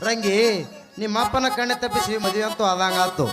ರಂಗಿ ನಿಮ್ಮ ಅಪ್ಪನ ಕಣ್ಣೆ ತಪ್ಪಿಸಿ ಮದುವೆ ಅಂತೂ ಆದಂಗಾತು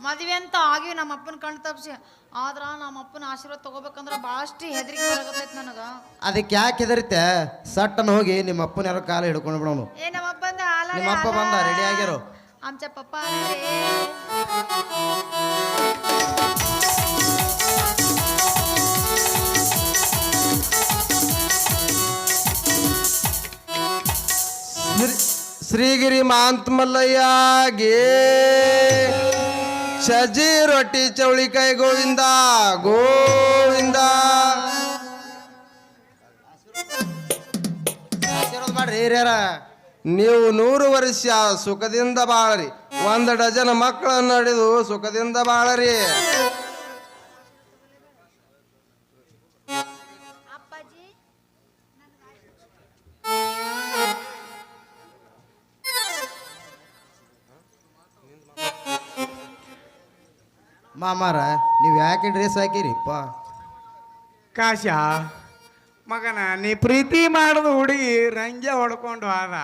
ಮದುವೆ ಅಂತ ಆಗಿ ನಮ್ಮ ಅಪ್ಪನ ಕಣ್ಣು ತಪ್ಪಿಸಿ ಆದ್ರ ನಮ್ಮ ಅಪ್ಪನ ಆಶೀರ್ವಾದ ತಗೋಬೇಕಂದ್ರ ಬಹಳಷ್ಟು ಹೆದರಿಕೆ ನನಗ. ಅದಕ್ಕೆ ಯಾಕೆ ಹೆದರಿತೆ? ಸಟ್ಟನ ಹೋಗಿ ನಿಮ್ಮ ಅಪ್ಪನ ಯಾರೋ ಕಾಲ ಹಿಡ್ಕೊಂಡು ಬಿಡೋನು. ಏ ನಿಮ್ಮಪ್ಪ ನಿಮ್ಮ ಅಪ್ಪ ಬಂದ ರೆಡಿ ಆಗ್ಯಾರ ಆಮ್ಚ ಪಪ್ಪ ಶ್ರೀಗಿರಿ ಮಾಂತ ಮಲ್ಲಯ್ಯಗೆ ಸಜ್ಜಿ ರೊಟ್ಟಿ ಚೌಳಿಕಾಯಿ ಗೋವಿಂದ ಗೋವಿಂದ. ಹಿರಿಯರ. ನೀವು ನೂರು ವರ್ಷ ಸುಖದಿಂದ ಬಾಳ್ರಿ. ಒಂದು ಡಜನ್ ಮಕ್ಕಳನ್ನು ನಡೆದು ಸುಖದಿಂದ ಬಾಳರಿ. ಮಾಮಾರ ನೀವು ಯಾಕೆ ಡ್ರೆಸ್ ಹಾಕಿರಿಪ್ಪ? ಕಾಶ ಮಗನ ನೀ ಪ್ರೀತಿ ಮಾಡಿದ ಹುಡುಗಿ ರಂಗೆ ಹೊಡ್ಕೊಂಡು ಆದ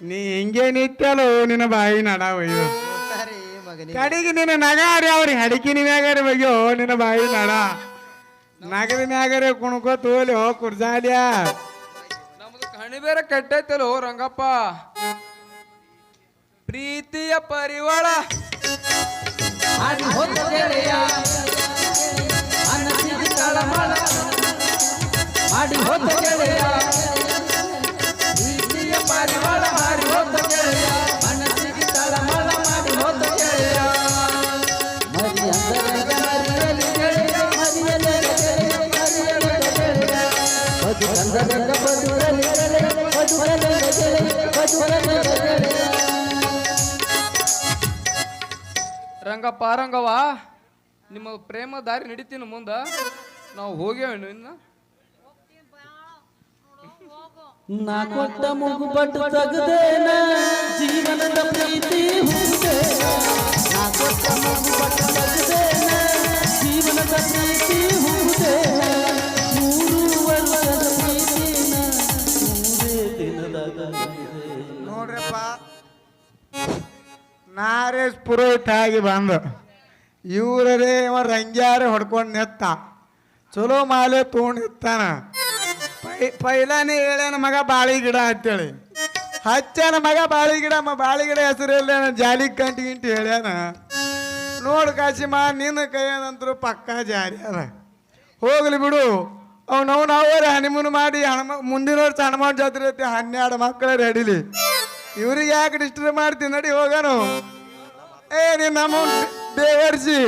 ನೀ ಹಿಂಗೆ ನಿತ್ಯಲು ನಿನ್ನ ಬಾಯಿ ನಡ ಒಯ್ದು ಸರಿ ಮಗನಿಗೆ. ಕಡೆಗೆ ನಿನ್ನ ನಗಾರಿ ಅವ್ರಿಗೆ ಹಡಿಕಿನ ಮ್ಯಾಗಾರಿ ಬಗ್ಯೋ ನಿನ್ನ ಬಾಯಿ ನಡ. ನಗದ ಮ್ಯಾಗಾರಿ ಕುಣ್ಕೋ ತೋಲಿ ಹೋ ಕುರ್ಜಾಲ್ಯ ನಮ್ದು ಕಣಿ ಬೇರೆ ಕಟ್ಟೈತಲೋ ರಂಗಪ್ಪ. ಪ್ರೀತಿಯ ಪರಿವಾಳ. હારી હોત રેળિયા આનથી તળમળ હારી હોત રેળિયા ರಂಗಪ್ಪ ರಂಗವ್ವ ನಿಮ್ಮ ಪ್ರೇಮ ದಾರಿ ನಡಿತೀನಿ ಮುಂದ. ನಾವು ಹೋಗ್ಯಾವೇನು ಇನ್ನ ನಾ ಕೊಟ್ಟ ಮುಗುಬಟ್ಟು ತಗದೇನ, ಜೀವನದ ಪ್ರೀತಿ ಹುಟ್ಟೇನ ನಾ ಕೊಟ್ಟ ಮುಗುಬಟ್ಟು ತಗದೇನ, ಜೀವನದ ಪ್ರೀತಿ ಹುಟ್ಟೇನ ನಾರೇಶ್ ಪುರೋಹಿತ ಆಗಿ ಬಂದು. ಇವರೇ ಇವ ರಂಗ್ಯಾರೆ ಹೊಡ್ಕೊಂಡು ನೆತ್ತ ಚಲೋ ಮಾಲೆ ತೊಗೊಂಡು ನಿತ್ತಾನ ಪೈ ಹೇಳ್ಯಾನ, ಮಗ ಬಾಳಿ ಗಿಡ ಅಂತೇಳಿ. ಹಚ್ಚನ ಮಗ ಬಾಳಿ ಗಿಡ, ಮ, ಬಾಳಿ ಗಿಡ ಹೆಸರು ಹೇಳ್ಯಾನ ಜಾಲಿ ಕಂಟಿ ಗಿಂಟಿ ಹೇಳ್ಯಾನ. ನೋಡು ಕಾಶಿಮ, ನಿನ್ನ ಕೈಯದಂತರೂ ಪಕ್ಕಾ ಜಾರಿ ಅದ. ಹೋಗ್ಲಿ ಬಿಡು. ಅವ್ನವ್ನು ನಾವು ಹನಿಮೂನ್ ಮಾಡಿ ಹನುಮ ಮುಂದಿನ ವರ್ಷ ಹನುಮಾನ್ ಜಾತ್ರೆ ಐತಿ, ಹನ್ನೆರಡು ಮಕ್ಕಳ ರೆಡಿಲಿ. ಇವ್ರಿಗೆ ಯಾಕೆ ಡಿಸ್ಟರ್ಬ್ ಮಾಡ್ತೀನಿ ನಡಿ ಹೋಗೋನು. ಏ ನೀನು ನಮ್ಮ ಬೇವರ್ಸಿ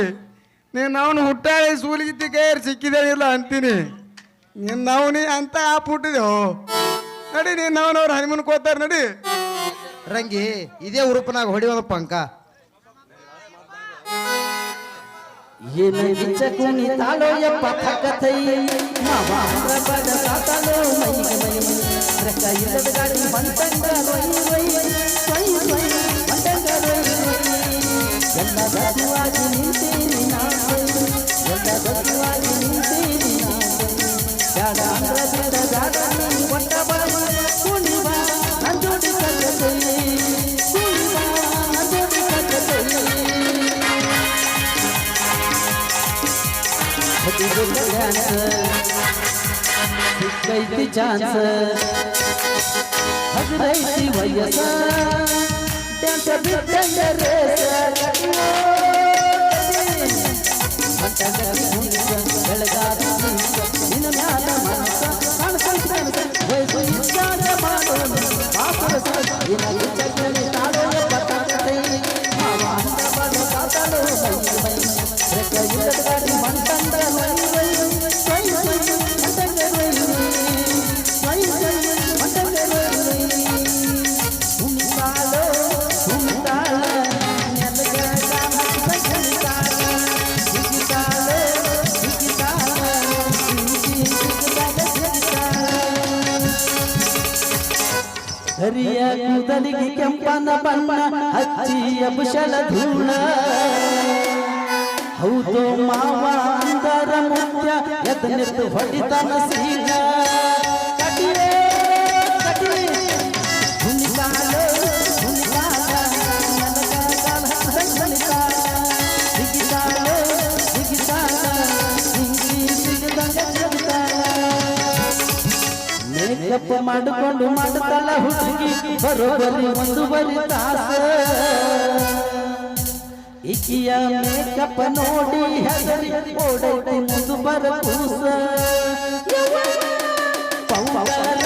ನೀನು ಅವನು ಹುಟ್ಟಾಳಿ ಸೂಲಿಗಿತ್ತಿ ಕೈಯರ್ ಸಿಕ್ಕಿದೆ ಇಲ್ಲ ಅಂತೀನಿ. ನಿನ್ನ ಅವನಿ ಅಂತ ಆಪ್ ಹುಟ್ಟಿದೆವು. ನಡಿ ನೀನು ಅವನವ್ರು ಹನಿಮನ್ ಕೋತಾರ ನಡಿ. ರಂಗಿ ಇದೇ ಉರುಪನಾಗ ಹೊಡಿಯೋದ ಪಂಕ. ನೀ ಚಕುನಿ ತಾಳೋ ಯಪ್ಪ ಕಥೈ ಮಾವ ಅಂದ್ರ ತಾತಲೋ ಮೈಗೆ ಮೈ ಸಿಕ್ಕೈತಿ ಚಾನ್ಸ್ ಹದಿನೈತಿ ವಯಸ್ಸ ಡ್ಯಾನ್ಸ್ ಬಿಟ್ಟಂಗ ರೇಸ ಹರಿಯ ಕೂದಲಿಗೆ ಕೆಂಪನ ಬಣ್ಣ ಹಚ್ಚಿಯ ಕುಶಲ ಧೂಳ. ಹೌದು ಮಾವ ಅಂದರ ಮುತ್ಯ ಎದ್ದು ಹೊಡಿತನ ಸೀಗ. ಲೆಪ್ಪ ಮಾಡಿಕೊಂಡು ಮಾಡ್ತಾಳ ಹುಡುಗಿ. ಬರೋಬರಿ ಒಂದು ಬರಿ ತಾಸ. ಇಕಿಯ ಮೇಕಪ್ ನೋಡಿ ಹೆದರಿ ಓಡೈತಿ, ಮುಂದು ಬರ ಕೂಸ. ಪೌಡರ